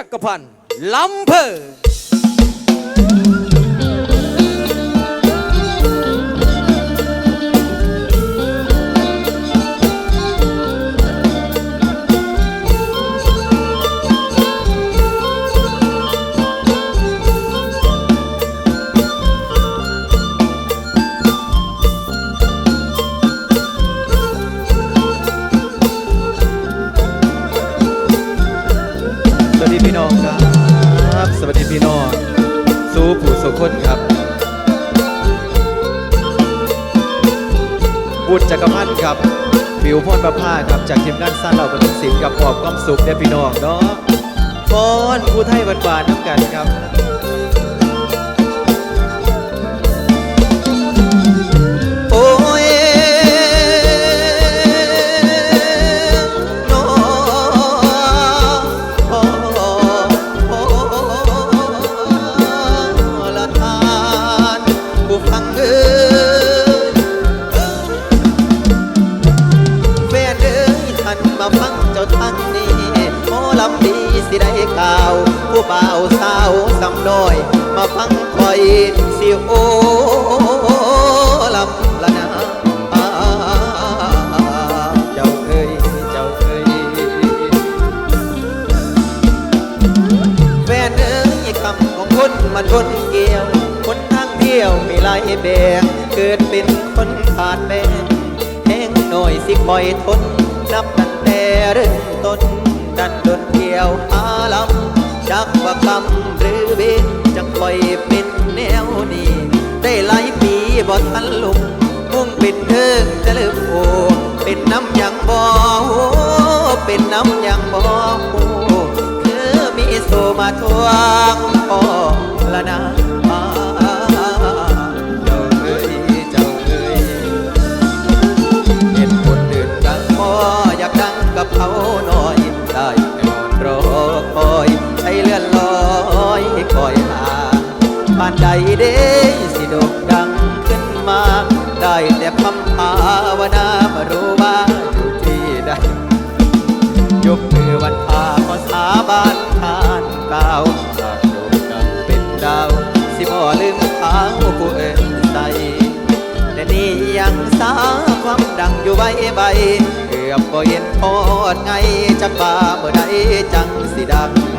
จักรพันธ์ลำเพอ วัสดีพี่น้องสู้ผู้สุคนครับบุญจักรพันธ์ครับผิวพรประภาครับจากทีมงานสร้างเหล่าบรรทุกศิลป์กับปอบความสุขเด้อพี่น้องเนาะฟอนผู้ไทยบานๆน้ำกันครับ มันคนเกี่ยว คนทางเดียวมีหลายแบงเกิดเป็นคนขาดแบงแห้งหน่อยสิคอยทน นับตั้งแต่เริ่มต้นดันโดนเกี่ยวหาลำจักว่ากรรมหรือเวรจังคอยเป็นแนวนี้ ได้หลายปีบ่ทันลุกมุ่งเป็นเทิงจะลืมโอเป็นน้ำยังบ่โหเป็นน้ำยังบ่หคื อมีโซมาทวงพ่อละนาเจ้าเอ้ยเจ้าเอ้ยเห็นคนอื่นดังพออยากดังกับเขาหน่อย ได้นอนรอคอยใช้เลื่อนลอยคอยหาบ้านใดเด้สิโด่งดังขึ้นมา ได้แต่คำภาวนามารู้ว่าอยู่ที่ใดยกมือวันพาขอสาบาน สาความดังอยู่ใบใบ เกือบบ่เห็นพอดไงจักบ่าเมื่อใดจังสิดัง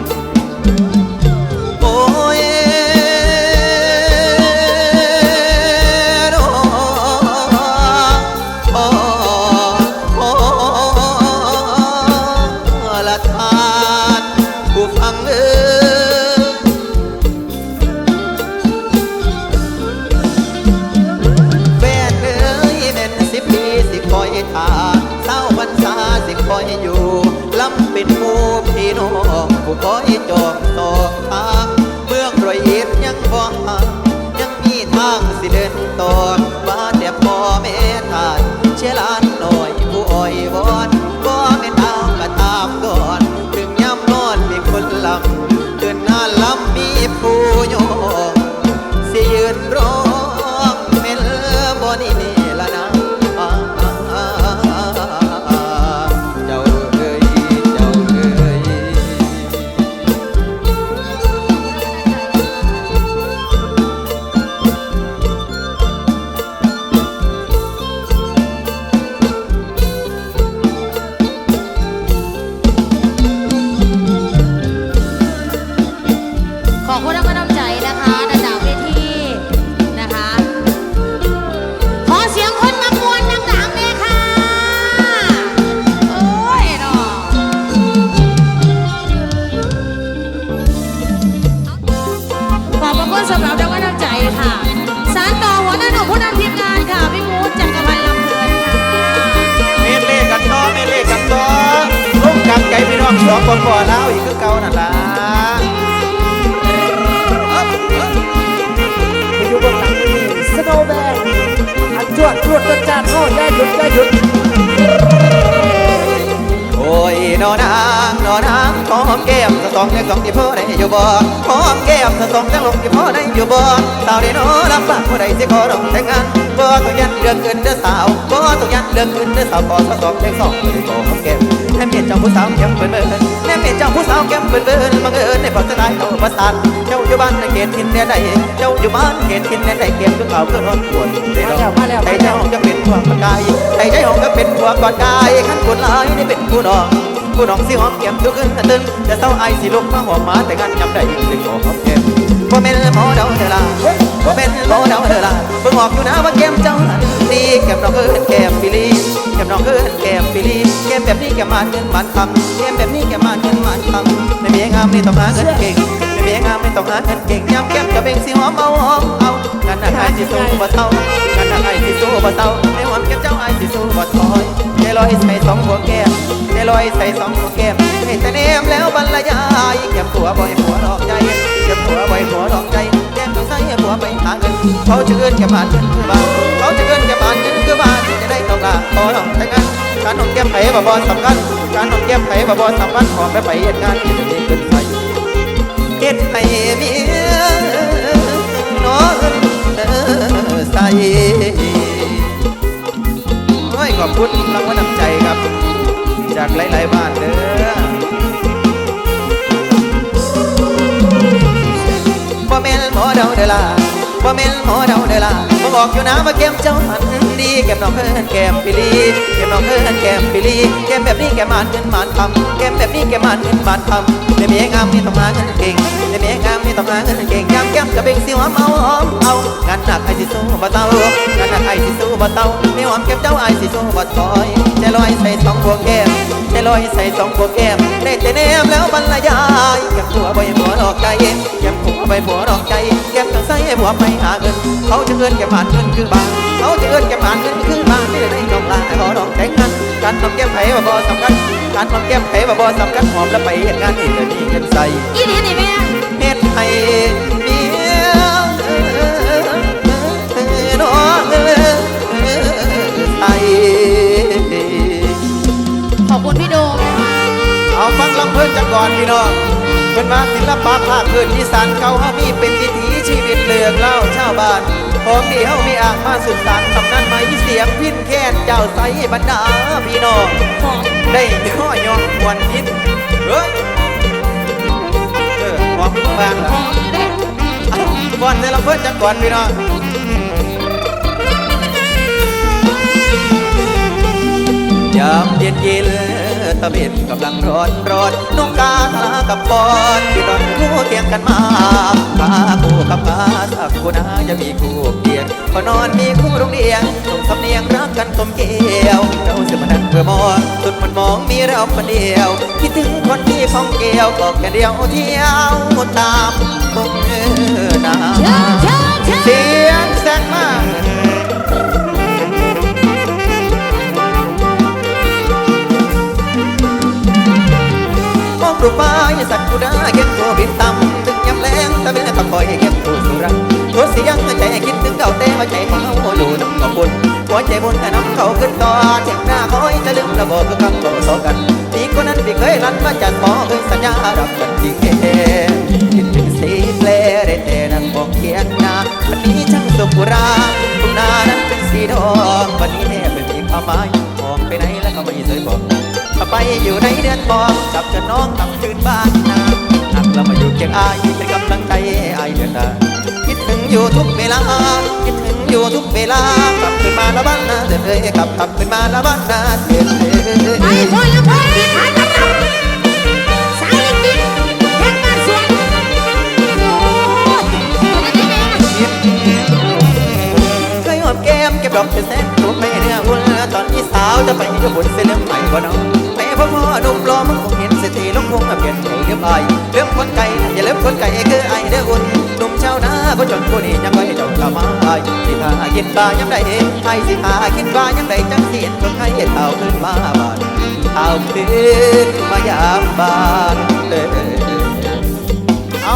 คุณสำหรับรางวัลน้ำใจค่ะ สารต่อหัวหน้าหนุ่มผู้นำทีมงานค่ะ พี่มูดจักรพันธ์ลำเพลินค่ะเมนเล่กันต่อเมนเล่กันต่อร่วมกันไกลพี่น้องสองคนก่อนแล้วอีกคือเก่านั่นล่ะอยู่บนหลังเวทีสโนว์แบงอันจวดจวดจัดจ้านโอ้ยอย่าหยุดอย่าหยุดโอ้ย นอนางนอนางหอมแก้มสะสองยังสองที่พ่อได้อยู่บ่หอมแก้มสะสองยังลงที่พ่อได้อยู่บ่สาวได้นอลำบากผู้ใดสิขอร้องแต่งงานบ่ต้องยันเรื่องเกินเด้อสาวบ่ต้องยันเรื่องเกินเด้อสาวขอสะสองยังสองไม่ได้ขอหอมแก้มนเมียเจ้าผู้สาวแก้มเบิ่นเบิ่นแนมเมียเจ้าผู้สาวแก้มเบิ่นเบิ่นบังเอิญในฝันสลายเขาประสานเจ้าอยู่บ้านในเขตทินแดนใดเจ้าอยู่บ้านเขตทินแดนใดเก็บตัวเขาเพื่อรอดปวดได้ดอกใจเจ้าจะเป็นหัวกายใจใจของก็เป็นหัวกอดกายขั้นคนลายได้เป็นผู้ดอก ผู้น้องสิหอมแก้มทุกคืนตื่นจะเศร้าไอสิลุกมาหอมมาแต่งานยำได้สิขอหอมแก้มบ่แม่นหมอเดาเธอละบ่แม่นหมอเดาเธอละเบิ่งออกอยู่นะว่าแก้มเจ้าดีแก้มน้องเอิ้นแก้มปิลีแก้มน้องเอิ้นแก้มปิลีแก้มแบบนี้แกมมันเงินมันคำแก้มแบบนี้แกมมันเงินมันคำไม่มีงามนี่ต้องหาเงินเก่งไม่มีงามนี่ต้องหาเงินเก่งยำแก้มจะเบ่งสิหอมเอาหอมเอากันนะไอสิสู้บ่เท่ากันนะไอสิสู้บ่เท่าในหอมแก้มเจ้าไอสิสู้บ่ถอยใจลอยใส่สองหัวแก้ม ลอยใส่สองหัวแก้มให้แต่เนมแล้วบรรยายเก็บผัวบ่อยผัวหลอกใจเก็บผัวบ่อยผัวหลอกใจแก้มต้องใส่ผัวไปหาเงินเขาจะเงินแก้บานเงินคือบ้านเขาจะเงินแก้บานเงินคือบ้านจะได้ต้องลาขอลองแต่งานการนองแก้มไผ่บ่บ่สำคัญการนองแก้มไผ่บ่บ่สำคัญขอไปไปเหตุงานที่จะมีขึ้นไปเฮ็ดให้เมียนอนใส่โอ้ยขอบคุณรางวัลน้ำใจ จากหลายๆบ้านเด้อบ่แม่นหมอเดาเด้อล่ะบ่แม่นหมอเดาเด้อล่ะ บอกอยู่นะว่าแก้มเจ้าหันดีแก้มน้องเอิ้นแก้มปิลีแก้มน้องเอิ้นแก้มปิลีแก้มแบบนี้แก้มมันเงินมันคำแก้มแบบนี้แก้มมันเงินมันคำในเมียงามนี่ต้องหาเงินเก่งในเมียงามนี่ต้องหาเงินเก่งยามแก้มกระเบงสิหอมเอาหอมเอางานหนักไอ้สิสู้บ่เต้างานหนักไอ้สิสู้บ่เต้าไม่หอมแก้มเจ้าไอ้สิสู้บ่ถอยใจลอยใส่สองหัวแก้มใจลอยใส่สองหัวแก้มได้แต่แนมแล้วบรรยายแก้มผัวใบหัวดอกใจแก้มผัว ใบหัวดอกใจแก้มต้งใส่ผัวไปหาเงิน เขาจะเงินแก้มานเงินคือบางเขาจะเงินแก้มานเงินคือบางที่ได้น้องลาขอดอกแต่งงานการทำแก้มไผ่บ่บ่สำคัญการทำแก้มไผ่บ่บ่สำคัญหอมแล้วไปเหตุงานที่จะมีเงินใส่อีนี่นี่แม่เฮ็ดให้เมียน้องใส่ขอบคุณพี่โดมเอาฟังลำเพิ่นจักก่อนพี่น้อง เป็นมาศิลปะภาคพื้นอีสานเก่าเฮามีเป็นวิถีชีวิตเรื่องเล่าชาวบ้านของดีเฮามีอ่างมาสุดสานตำนานไม้เสียงพินแค้นเจ้าใสบรรดาพี่น้องได้ย่อยองควนพินเฮ้ยเออหอมบางๆล่ะของก่อนเดี๋ยวเพิ่นจักก่อนพี่น้องยามเย็นเย็น ตะเบ็ดกำลังร้อนร้อนน้องกาทากับปอนที่ตอนคู่เคียงกันมาพาคู่กับกาสักคนนาจะมีคู่เคียงพอนอนมีคู่โรงเรียนส่งสำเนียงรักกันสมเกลียว เราเสียมานั่งเพื่อมองสุดมันมองมีเราคนเดียว คิดถึงคนที่ของเกลียวก็แค่เดียวเที่ยวตามคงเออนา ถึงเก่าแต่ว่าใจเขาอยู่น้ำกบุญหัวใจบุญแต่น้ำเขาขึ้นต่อเจ็บหน้าคอยจะลืมระบบคือคำต่อสอกันปีคนนั้นที่เคยรันมาจัดหมอเคยสัญญารับกันจริงเองคิดถึงสีเพลได้แต่นั่งมองเคียงหน้าวันนี้ช่างสุขุราทุ่งนานั้นเป็นสีทองวันนี้แทบไม่มีความหมายมองไปไหนแล้วก็ไม่เคยบอกถ้าไปอยู่ในเดือนมองกับเจะน้องกลับคืนบ้านนาหักเรามาอยู่เคียงอายเป็นกำลังใจอายเดือนดา อยู่ทุกเวลาคิดถึงอยู่ทุกเวลากลับคืนมาละบ้านนาเดินเลยกลับกลับคืนมาละบ้านนาเดินเลยไปคนละคนที่ขายกำลังสายกินแค่มาสวนโอ้ยนี่แม่เคยหอมแก้มเก็บดอกเป็นแสนรูปไม่เนื้ออุ่นตอนที่สาวจะไปญี่ปุ่นเส้นเรื่องใหม่บ่น้อง พ่อพ่อหนุ่อมึงคงเห็นเศรษฐีลงวงเปลี่ยนใจเรื่องไอเรื่องคนไก่อย่าเลืมคนไก่คือไอเด้ออุ่นหนุ่มชาวนาก็จนผู้นี้ยังไงเจ้ากลับมาไอสิหากินบายังได้ไอสิหากินบายังได้จังเสียนคนไข้เท่าขึ้นมาบานเท่าขึ้นมายามบ้านเด้อเอา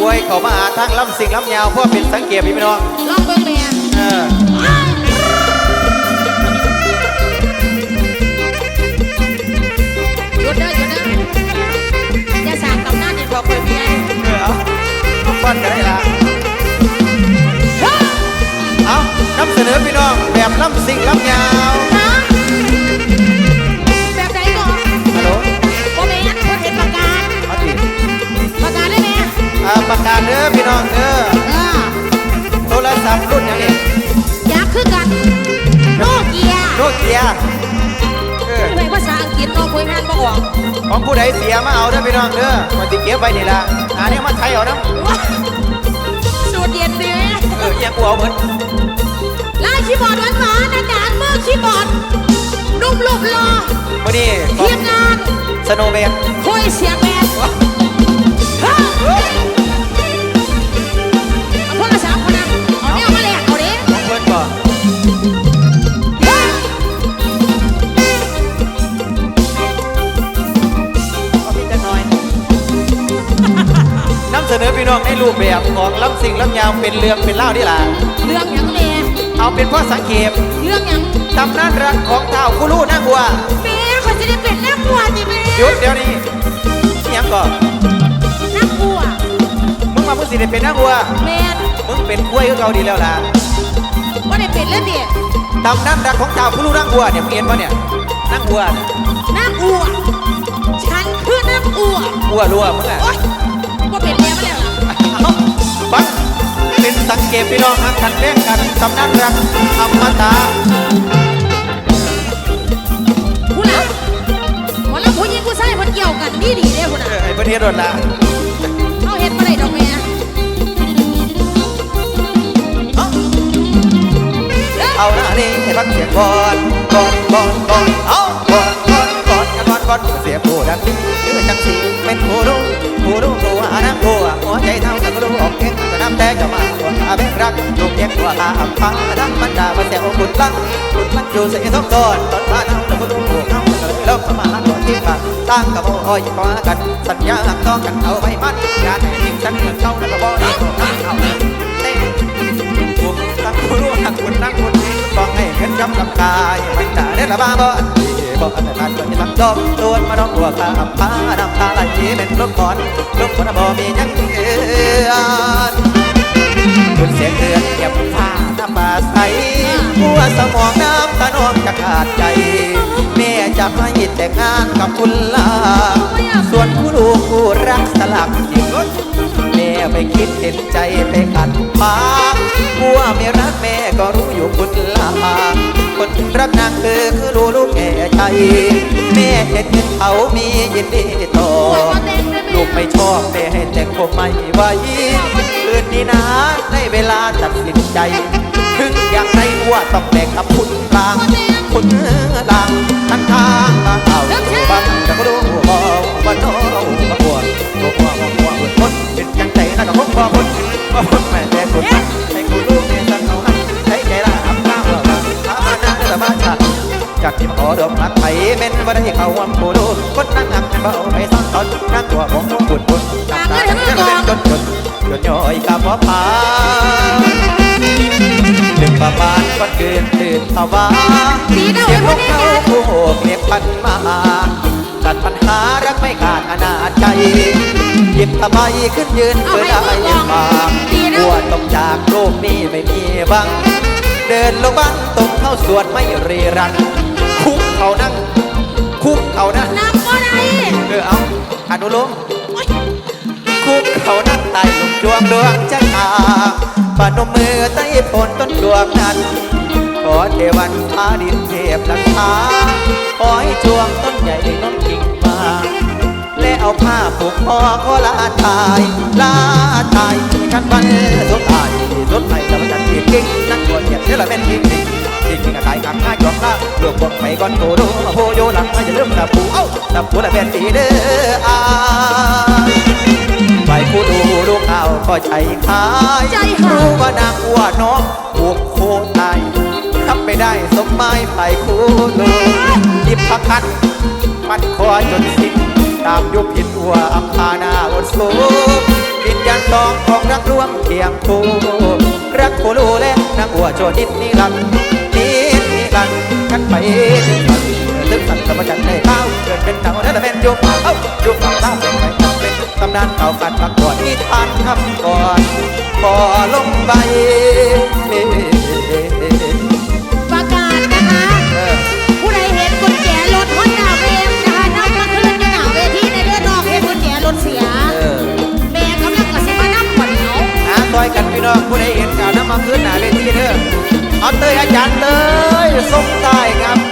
อวยเขามาทางลำสิ่งลำยาวเพราะเป็นสังเกตพี่น้องลองเบิ่งแม่ ดเด้อหยุดเด้อจาสั่งกำนานนี่บอกเพื่อนเนี่ยเออเอาทุกคนได้ละเอานำเสนอพี่น้องแบบลำสิ่งลำยาวนะแบบไหนก่อนฮัโหลโอเมนคนเห็ประกาศเอาดิประกาศได้ไหมอ่าประกาศเด้อพี่น้องเด้อเออโทรศัพท์รุ่นอย่างนี้อยากคือกันโนเกียโนเกีย เอาอังกฤษน้องคุยงานบ่ออกของผู้ใดเสียมาเอาเด้อพี่น้องเด้อมาติเก็บไว้นี่ละหาเนี่ยมาใช้เอานะสูตรเย็นดีเออเอียงกูเอาเบิดลายคีย์บอร์ดหวานๆอาจารย์มือคีย์บอร์ดนุ่มๆรอวันนี้ทีมงานสโนว์แมนคุยเสียงเพี่น้องในรูปแบบของลำสิ่งลำยาวเป็นเรื่องเป็นเล่าวนี่ล่ะเรื่องหยังแน่เอาเป็นพ่อสังเกตเรื่องหยังตำนานรักของเท้าคุรูนางวัวแม่คนจะได้เป็นนักบัวดิแม่หยุดเดี๋ยวนี้เสียงก่อนนักบัวมึงมามึงสิได้เป็นนางวัวแม่นมึงเป็นกล้วยก็เก่าดีแล้วล่ะว่าได้เป็นแล้วเด็กตำนานรักของเท้าคุรูนางวัวเนี่ยมึงเห็นปะเนี่ยนางวัวน่ะนักอัวฉันคือนักอัววัวรัวมึงอะโอ๊ย ล่ะเอาฟังเป็นสังเกตพี่น้องหักกันแย่งกันตำนานรักอมตะผู้หลังวันละผู้หญิงผู้ชายคนเกี่ยวกันดีดีเด้ผู้หเอลังอไอ้ประเทศรถละเขาเห็นมาได้ดอกแม่เอาหน้านี่ให้ฟังเสียงก่อนก่อนก่อนก่อนเอาก่อนก่อนก่อนก่อนก่อนเสียงผู้ดังนี้คือจังสีเป็นผู้รู้ ผู้รู้ผู้หานักผู้หัวใจเท่ากับรู้ออกเก่งก็น้ำแต่จะมาหัวอาเบกรักลูกเลี้ยงหัวหาอับพังดังมันด่ามาเสียงคุณลังคุณลังอยู่เสียท้องตอนตอนมาเท่ากับรู้ผู้เข้าเลยลบมาตัวที่ฝันตั้งกับโอ้ยกว่ากัน สัญญาต้องกันเอาไว้มัดงานให้ทิ้งฉันเหมือนเขาแล้วก็บอกได้ตั้งเอาเต้บุกตั้งผู้รู้หักคุณนั่งคุณต้องให้ เงินกำกับกายมันจะได้ละบ้าบ่บ่อันนั้นก็จะทำจบตัวมาดองหัวข้าพาน้ำตาไหลเป็นลูกบอลลูกบอลบ่มียังเอือนคุณเสียงเดือนเก็บผ้าน้ำบาใสหัวสมองน้ำตาน้องจะขาดใจแม่จะไม่แต่งงานกับคุณลาส่วนผู้ลูกผู้รักสลัก ไม่คิดเห็นใจไปขัดปากกลัวไม่รักแม่ก็รู้อยู่คุณลาคนรักนางคือคือรู้ลูกแก่ใจแม่เห็นเงินเขามียินดีต่อ ลูกไม่ชอบแม่ให้แต่งผมไม่ไหวคืนนี้นะได้เวลาตัดสินใจถึงอยางไรว่าต้องแบกกับคุณลางคุณดังทันทางมาเอาบังจะก็รู้บ่ว่าน้อาปว จังใจนะก็พบบ่พ้นบ่พ้นแม่แต่คุณให้คุณลูกเนี่ยสังเอาให้ใช้ใจละอับน้ำว่าถามมานาแต่บ้านชาจากที่มาขอดอกรักไปเม่นว่าได้เขาวังผู้ดูคนนั่งหักเบาไปซ่อนตอนนั่งตัวของบุญบุญน้ำตาจะเป็นจนจนจนย่อยกับพ่อพาดึงประมาณวันเกินตื่นสว่างเสียงนกเขาโหกเรียกพันมา ปัญหารักไม่ขาดอนาจใจหยิบทำไมขึ้นยืนเพื่อได้ยังบางบัวต้องจากโลกนี้ไม่มีบัง เดินลงบ้านตรงเข้าสวนไม่เรีรัน คุกเขานั่ง คุกเขานะนับก็ได้เออเอาอนุโลมคุกเขานั่งใต้ลมจวงดวงจันทราปานมือใต้ผลต้นดวงนั้น เทวันฟ้าดินเทพลังคาขอให้จวงต้นใหญ่ได้น้องกิ่งมา และเอาผ้าผูกคอขอลาตายลาตายกันวันสุดท้ายสุดท้ายแล้วมันจะเกียกิ้งนั่งปวดเจ็บเดี๋ยละเป็นจริงจริงจริงจริงอะขายขังง่ายจอกละเลือกบทไปก่อนโตโดโหโยหลังไม่จะเริ่มดับผูเอ้าดับผูละเป็นดีเด้ออาไปผู้ดูลูกเอาก็ใจขายใจหายรู้ว่านางอ้ว่าน้องผูกโคตา ยทำไม่ได้สมหมายไปคู่ดูหยิบพักคันปัดคอจนสิ้นตามยุคผิดอัวอัมพานาอดสูวิญญาณทองของรักร่วมเคียงคู่รักผู้รู้และนางอ้วโจดินนิรันนิดนิรันกันไปถึงฝันถึงสันสมจันทร์ได้ข้าเกิดเป็นเต่าและเป็นยุคเอ้ายุคฝั่งล่าเป็นไปเป็นตำนานเก่ากันมาก่อนนิทานคำก่อนพอลงใบป อผู้ใดเห็นการน้ำมันขึ้นหนาเลยทีเด้อเอาเตยอาจารย์เตยส่งใต้ครับ